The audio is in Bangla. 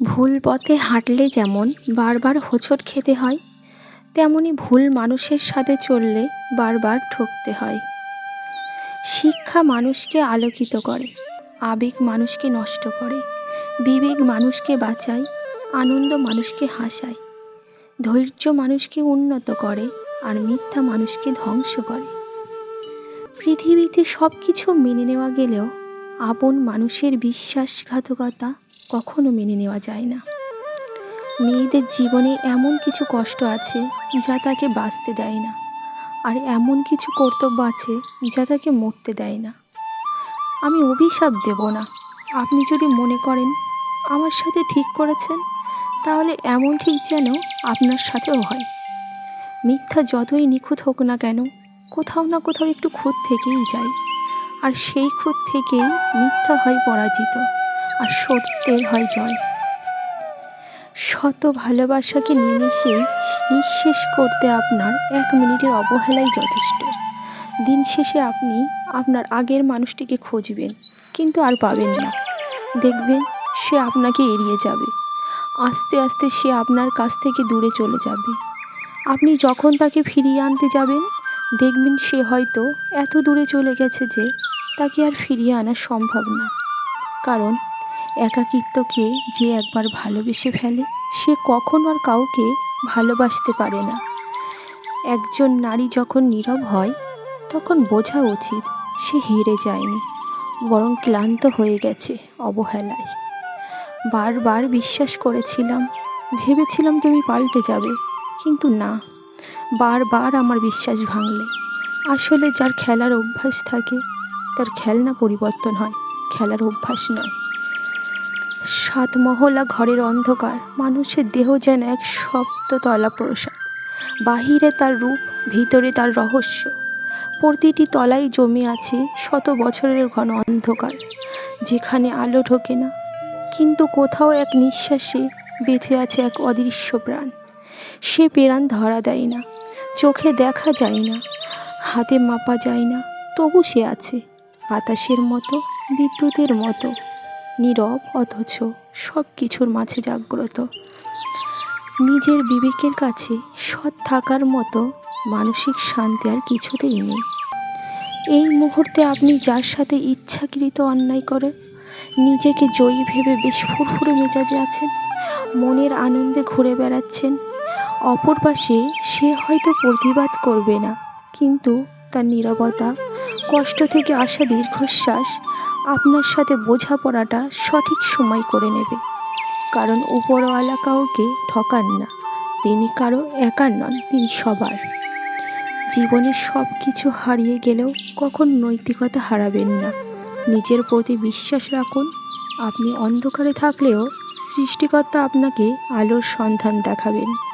ভুল পথে হাঁটলে যেমন বারবার হোঁচট খেতে হয়, তেমনি ভুল মানুষের সাথে চললে বারবার ঠকতে হয়। শিক্ষা মানুষকে আলোকিত করে, আবেগ মানুষকে নষ্ট করে, বিবেক মানুষকে বাঁচায়, আনন্দ মানুষকে হাসায়, ধৈর্য মানুষকে উন্নত করে আর মিথ্যা মানুষকে ধ্বংস করে। পৃথিবীতে সব কিছু মেনে নেওয়া গেলেও আপন মানুষের বিশ্বাসঘাতকতা কখনো মেনে নেওয়া যায় না। মেয়েদের জীবনে এমন কিছু কষ্ট আছে, যা তাকে বাঁচতে দেয় না। আর এমন কিছু কর্তব্য আছে, যা তাকে মরতে দেয় না। আমি অভিশাপ দেব না। আপনি যদি মনে করেন আমার সাথে ঠিক করেছেন, তাহলে এমন ঠিক যেন আপনার সাথেও হয়। মিথ্যা যতই নিখুঁত হোক না কেন, কোথাও না কোথাও একটু খুঁত থেকেই যায়। আর সেই খুঁত থেকেই মিথ্যা হয় পরাজিত। আর সত্যের হয় জয়। শত ভালোবাসাকে নিমেষেই নিঃশেষ করতে আপনার এক মিনিটের অবহেলাই যথেষ্ট। দিন শেষে আপনি আপনার আগের মানুষটিকে খুঁজবেন, কিন্তু আর পাবেন না। দেখবেন সে আপনাকে এড়িয়ে যাবে। আস্তে আস্তে সে আপনার কাছ থেকে দূরে চলে যাবে। আপনি যখন তাকে ফিরিয়ে আনতে যাবেন, দেখবেন সে হয়তো এত দূরে চলে গেছে যে তাকে আর ফিরিয়ে আনা সম্ভব না। কারণ একাকিত্বকে যে একবার ভালোবেসে ফেলে, সে কখনো আর কাউকে ভালোবাসতে পারে না। একজন নারী যখন নীরব হয়, তখন বোঝা উচিত সে হেরে যায়নি, বরং ক্লান্ত হয়ে গেছে অবহেলায়। বারবার বিশ্বাস করেছিলাম, ভেবেছিলাম তুমি পাল্টে যাবে, কিন্তু না, বারবার আমার বিশ্বাস ভাঙলে। আসলে যার খেলার অভ্যাস থাকে, তার খেলনা পরিবর্তন হয়, খেলার অভ্যাস নয়। সাত মহলা ঘরের অন্ধকার, মানুষের দেহ যেন এক সপ্ততলা প্রসাদ। বাহিরে তার রূপ, ভিতরে তার রহস্য। প্রতিটি তলায় জমে আছে শত বছরের ঘন অন্ধকার, যেখানে আলো ঢোকে না। কিন্তু কোথাও এক নিঃশ্বাসে বেঁচে আছে এক অদৃশ্য প্রাণ। সে প্রাণ ধরা দেয় না, চোখে দেখা যায় না, হাতে মাপা যায় না, তবু সে আছে বাতাসের মতো, বিদ্যুতের মতো। নীরব অথচ সব কিছুর মাঝে জাগ্রত। নিজের বিবেকের কাছে সৎ থাকার মতো মানসিক শান্তি আর কিছুতেই নেই। এই মুহূর্তে আপনি যার সাথে ইচ্ছাকৃত অন্যায় করে নিজেকে জয়ী ভেবে বেশ ফুরফুরে মেজাজে আছেন, মনের আনন্দে ঘুরে বেড়াচ্ছেন, অপর পাশে সে হয়তো প্রতিবাদ করবে না, কিন্তু তার নিরবতা, কষ্ট থেকে আসা দীর্ঘশ্বাস আপনার সাথে বোঝাপড়াটা সঠিক সময় করে নেবে। কারণ উপরওয়ালা কাউকে ঠকান না। তিনি কারও একার নন, তিনি সবার। জীবনে সব কিছু হারিয়ে গেলেও কখন নৈতিকতা হারাবেন না। নিজের প্রতি বিশ্বাস রাখুন, আপনি অন্ধকারে থাকলেও সৃষ্টিকর্তা আপনাকে আলোর সন্ধান দেখাবেন।